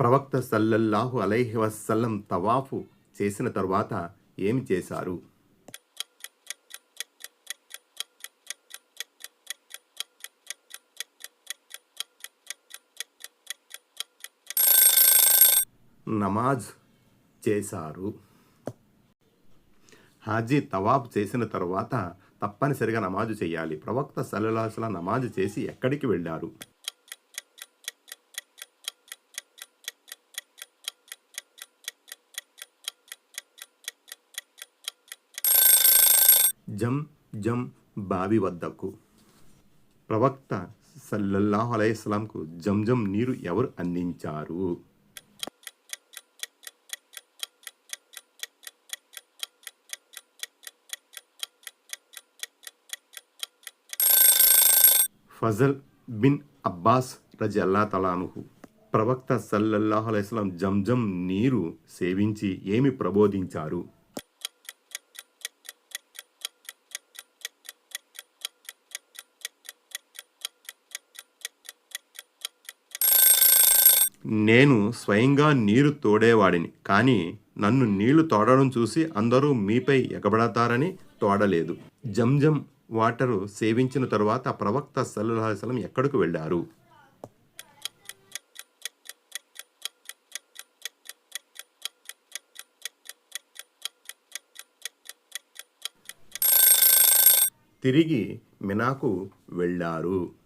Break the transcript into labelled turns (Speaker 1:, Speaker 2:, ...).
Speaker 1: ప్రవక్త సల్లల్లాహు అలైహి వసల్లం తవాఫు చేసిన తరువాత ఏమి చేశారు? నమాజ్ చేశారు. హాజీ తవాఫ్ చేసిన తర్వాత తప్పనిసరిగా నమాజు చేయాలి. ప్రవక్త సల్లల్లాహుల నమాజు చేసి ఎక్కడికి వెళ్ళారు? జం జం బావి వద్దకు. ప్రవక్త సల్లల్లాహు అలైహిస్సలాంకు జంజం నీరు ఎవరు అందించారు? ఫజల్ బిన్ అబ్బాస్ రజి అల్లా తలానుహు ప్రవక్త సల్లల్లాహు అలైస్లాం జంజం నీరు సేవించి ఏమి ప్రబోధించారు? నేను స్వయంగా నీరు తోడేవాడిని కానీ నన్ను నీళ్ళు తోడడం చూసి అందరూ మీపై ఎగబడతారని తోడలేదు. జంజం వాటరు సేవించిన తరువాత ప్రవక్త సల్లుల్లాహం ఎక్కడికి వెళ్ళారు? తిరిగి మినాకు వెళ్ళారు.